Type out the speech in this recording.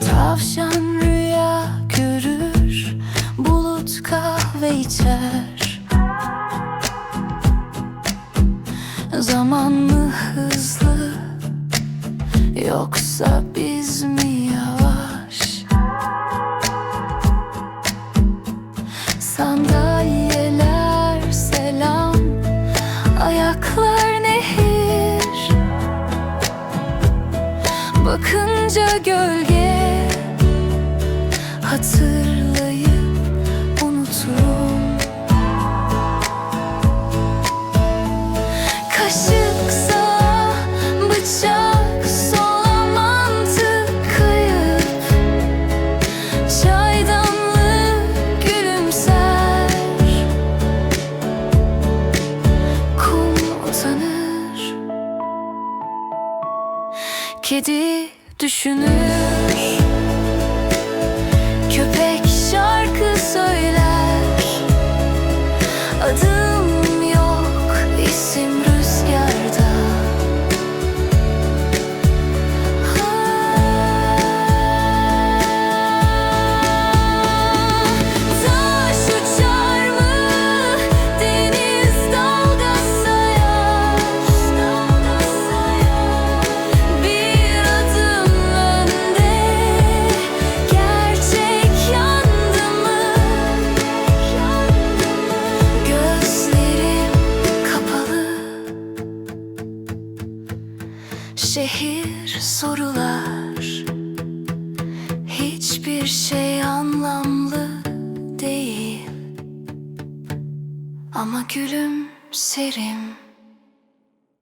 Tavşan rüya görür Bulut kahve içer. Zaman mı hızlı Yoksa biz mi yavaş? Sandalyeler Bakınca gölge Hatırlayıp unuturum. Kaşık sağa bıçak sola mantık kayıp. Çaydanlık gülümser. Kum Kedi düşünür Şehir sorular. Hiçbir şey anlamlı değil. Ama gülümserim